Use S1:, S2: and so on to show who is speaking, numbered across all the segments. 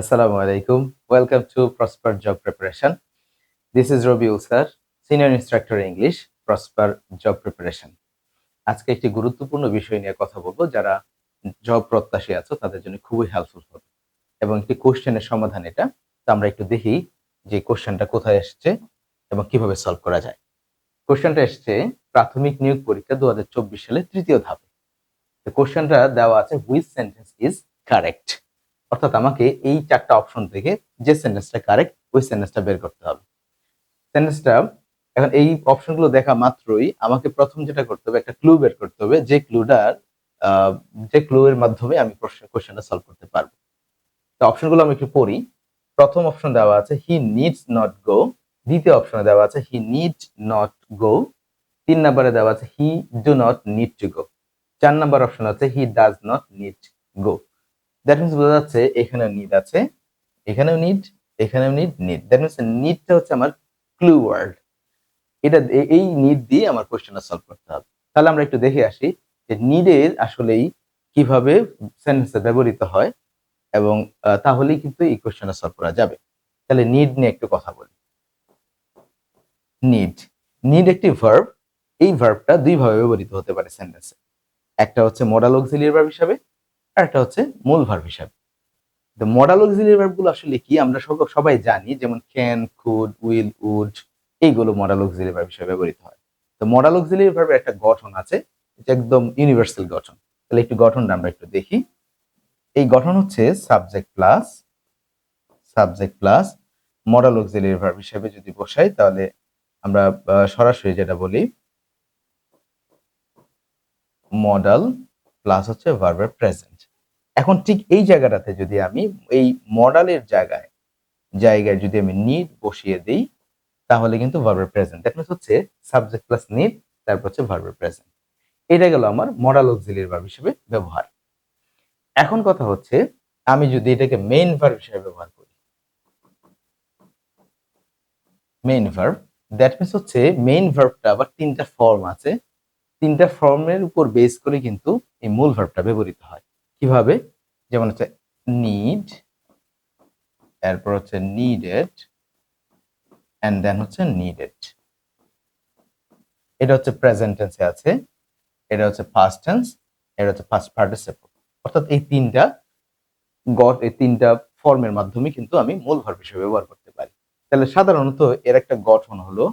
S1: Assalamu alaikum. Welcome to Prosper Job Preparation. This is Robi Usar, Senior Instructor English, Prosper Job Preparation. আজকে একটি গুরুত্বপূর্ণ বিষয় নিয়ে কথা বলব যারা জব প্রত্যাশী আছো তাদের জন্য খুবই হেল্পফুল হবে এবং একটি কোশ্চেনের সমাধান এটা তো আমরা একটু দেখি যে কোশ্চেনটা কোথায় এসেছে এবং কীভাবে সলভ করা যায় কোশ্চেনটা এসেছে প্রাথমিক নিয়োগ পরীক্ষা দুহাজার চব্বিশ সালে তৃতীয় ধাপে কোশ্চেনটা দেওয়া আছে হুইচ সেন্টেন্স ইজ কারেক্ট অর্থাৎ আমাকে এই চারটা অপশন থেকে যে সেন্টেন্সটা কারেক্ট ওই সেন্টেন্সটা বের করতে হবে। সেন্টেন্সটা এখন এই অপশনগুলো দেখা মাত্রই আমাকে প্রথম যেটা করতে হবে, একটা ক্লু বের করতে হবে, যে ক্লুটার যে ক্লু এর মাধ্যমে আমি কোশ্চেনটা সলভ করতে পারব। তো অপশনগুলো আমি একটু পড়ি। প্রথম অপশন দেওয়া আছে হি নিডস নট গো দ্বিতীয় অপশনে দেওয়া আছে হি নিড নট গো তিন নম্বরে দেওয়া আছে he do not need to go চার নম্বর অপশন আছে he does not need go that means বোঝা যাচ্ছে এখানে নিড আছে, এখানেও নিড এখানেও নিড নিড দ্যাট মিনস নিডটা হচ্ছে আমার ক্লু ওয়ার্ড এটা এই নিড দিয়ে আমার কোশ্চেনটা সলভ করতে হবে। তাহলে আমরা একটু দেখে আসি যে নিডের আসলেই কীভাবে সেন্টেন্সে ব্যবহৃত হয় এবং তাহলেই কিন্তু এই কোশ্চেনটা সলভ করা যাবে। তাহলে নিড নিয়ে একটু কথা বলি। নিড নিড একটি ভার্ব এই ভার্বটা দুই ভাবে ব্যবহৃত হতে পারে সেন্টেন্সে একটা হচ্ছে মডাল অক্সিলিয়ারি ভার্ব হিসাবে আর একটা হচ্ছে মূল ভার্ব হিসাবে। তো মডাল অক্সিলিয়ারি ভার্বগুলো আসলে কি? আমরা সব- সবাই জানি, যেমন ক্যান কুড উইল উড এইগুলো মডাল অক্সিলিয়ারি ভার্ব হিসাবে ব্যবহৃত হয়। তো মডাল অক্সিলিয়ারি ভার্বের একটা গঠন আছে, এটা একদম ইউনিভার্সাল গঠন। তাহলে একটু গঠনটা আমরা একটু দেখি। এই গঠন হচ্ছে subject plus subject plus modal auxiliary verb হিসেবে যদি বসাই, তাহলে আমরা সরাসরি যেটা বলি মডাল প্লাস হচ্ছে ভার্বের প্রেজেন্ট এখন ঠিক এই জায়গাটাতে যদি আমি এই মডালের জায়গায় জায়গায় যদি আমি নিড বসিয়ে দিই, তাহলে কিন্তু ভার্বের প্রেজেন্ট দ্যাট মিনস হচ্ছে সাবজেক্ট প্লাস নিড তারপর হচ্ছে ভার্বের প্রেজেন্ট এটা গেল আমার মডাল অক্সিলিয়ারি ভার্ব হিসেবে ব্যবহার। এখন কথা হচ্ছে, আমি যদি এটাকে মেইন ভার্ব হিসেবে ব্যবহার করি। মেইন ভার্ব দ্যাট মিনস হচ্ছে মেইন ভার্বটা আবার তিনটা ফর্ম আছে। তিনটা ফর্মের উপর বেস করে কিন্তু এই মূল ভার্বটা ব্যবহৃত হয়। কীভাবে? যেমন হচ্ছে নিড এরপর হচ্ছে নিডেড এন্ড দেন হচ্ছে নিডেড এটা হচ্ছে প্রেজেন্ট টেন্সে আছে, এটা হচ্ছে ফার্স্ট টেন্স এটা হচ্ছে ফার্স্ট পার্টিসিপল অর্থাৎ এই তিনটা গট এই তিনটা ফর্মের মাধ্যমে কিন্তু আমি মূল ভার্ব হিসেবে ব্যবহার করতে পারি। তাহলে সাধারণত এর একটা গঠন হলো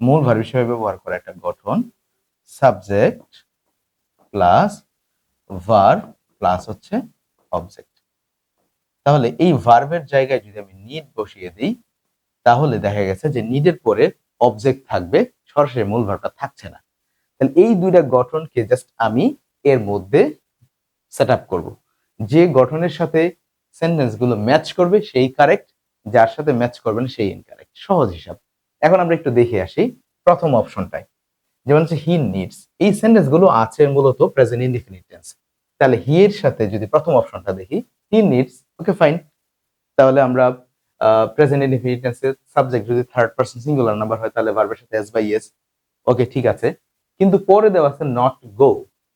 S1: মূল ভার্ব হিসেবে ব্যবহার করা একটা গঠন সাবজেক্ট প্লাস ভার্ব প্লাস হচ্ছে অবজেক্ট তাহলে এই ভার্বের জায়গায় যদি আমি নিড বসিয়ে দিই, তাহলে দেখা গেছে যে নিডের পরে অবজেক্ট থাকবে, সরাসরি মূল ভার্বটা থাকছে না। তাহলে এই দুইটা গঠনকে জাস্ট আমি এর মধ্যে সেট আপ করব। যে গঠনের সাথে সেন্টেন্সগুলো ম্যাচ করবে, সেই কারেক্ট যার সাথে ম্যাচ করবে না, সেই ইনকারেক্ট সহজ হিসাব। এখন আমরা একটু দেখে আসি প্রথম অপশনটায় যেমন হচ্ছে হি নিডস এই সেন্টেন্সগুলো আছে মূলত প্রেজেন্ট ইনডিফিনিট টেন্স তাহলে হি এর সাথে যদি প্রথম অপশনটা দেখি হি নিডস ওকে ফাইন তাহলে আমরা প্রেজেন্ট ইনডিফিনিট টেন্সের সাবজেক্ট যদি থার্ড পারসন সিঙ্গুলার নাম্বার হয়, তাহলে ভার্বের সাথে এস বাই এস ওকে ঠিক আছে. কিন্তু পরে দেওয়া আছে নট গো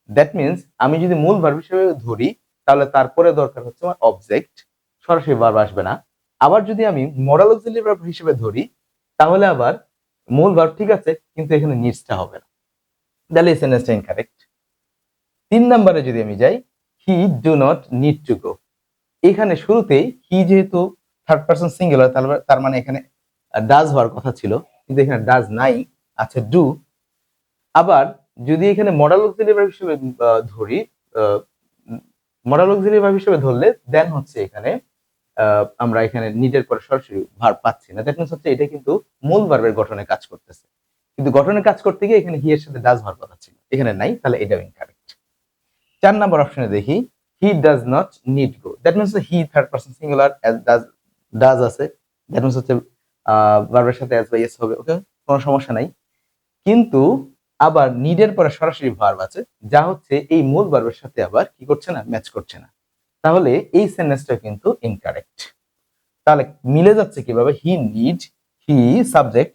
S1: দ্যাট মিনস আমি যদি মূল ভার্ব হিসেবে ধরি, তাহলে তারপরে দরকার হচ্ছে আমার অবজেক্ট সরাসরি ভার্ব আসবে না। আবার যদি আমি মডাল অক্সিলিয়ারি ভার্ব হিসেবে ধরি, তাহলে আবার মূল ভার্ব ঠিক আছে, কিন্তু এখানে নিডসটা হবে না। তাহলে সেন্টেন্সটা ইনকারেক্ট তিন নম্বরে যদি আমি যাই he do not need to go এখানে শুরুতেই হি যেহেতু থার্ড পার্সন সিঙ্গুলার তার মানে এখানে ডাজ হওয়ার কথা ছিল, কিন্তু এখানে ডাজ নাই, আছে ডু আবার যদি এখানে মডাল অক্সিলিয়ারি ভার্ব হিসেবে ধরি মডাল অক্সিলিয়ারি ভার্ব হিসেবে ধরলে দেন হচ্ছে এখানে আমরা এখানে নিডের পরে সরাসরি ভার্ব পাচ্ছি না। দ্যাট মিনস হচ্ছে এটা কিন্তু মূল ভার্বের গঠনে কাজ করতেছে। কিন্তু গঠনে কাজ করতে গিয়ে এখানে হি এর সাথে ডাজ হওয়ার কথা ছিল এখানে নাই, তাহলে এটাও ইনকারেক্ট চার নাম্বার অপশনে দেখি he does not need go that means he third person singular does does আছে। দ্যাট মিনস হচ্ছে ভার্বের সাথে অ্যাজ বাই এস হবে ওকে কোনো সমস্যা নাই। কিন্তু আবার নিডের পরে সরাসরি ভার্ব আছে, যা হচ্ছে এই মূল ভার্বের সাথে আবার কি করছে না ম্যাচ করছে না। তাহলে এই সেন্টেন্সটা কিন্তু ইনকারেক্ট তাহলে মিলে যাচ্ছে কীভাবে? হি নিড হি সাবজেক্ট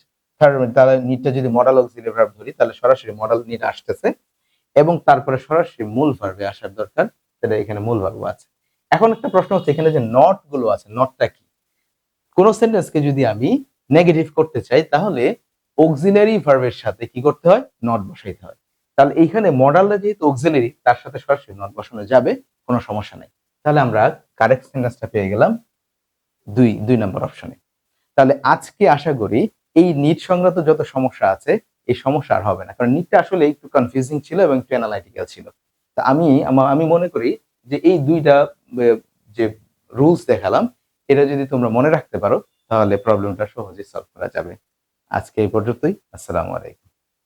S1: তাহলে নিডটা যদি মডাল অক্সিলিয়ারি ভার্ব ধরি, তাহলে সরাসরি মডাল নিড আসতেছে এবং তারপরে সরাসরি মূল ভার্বে আসার দরকার সেটা এখানে মূল ভার্ব আছে। এখন একটা প্রশ্ন হচ্ছে, এখানে যে নটগুলো আছে নটটা কি? কোন সেন্টেন্সকে যদি আমি নেগেটিভ করতে চাই, তাহলে অক্সিলারি ভার্বের সাথে কি করতে হয়? নট বসাইতে হয়। তাহলে এইখানে মডালটা যেহেতু অক্সিলারি তার সাথে সরাসরি নট বসানো যাবে, কোনো সমস্যা নাই। তাহলে আমরা কারেক্ট সেন্টেন্সটা পেয়ে গেলাম দুই দুই নম্বর অপশনে তাহলে আজকে আশা করি এই নিট সংক্রান্ত যত সমস্যা আছে, এই সমস্যা আর হবে না। কারণ নিটটা আসলে একটু কনফিউজিং ছিল এবং একটু অ্যানালাইটিক্যাল ছিল। তা আমি আমি মনে করি যে এই দুইটা যে রুলস দেখালাম, এটা যদি তোমরা মনে রাখতে পারো, তাহলে প্রবলেমটা সহজেই সলভ করা যাবে। আজকে এই পর্যন্তই। আসসালামু আলাইকুম।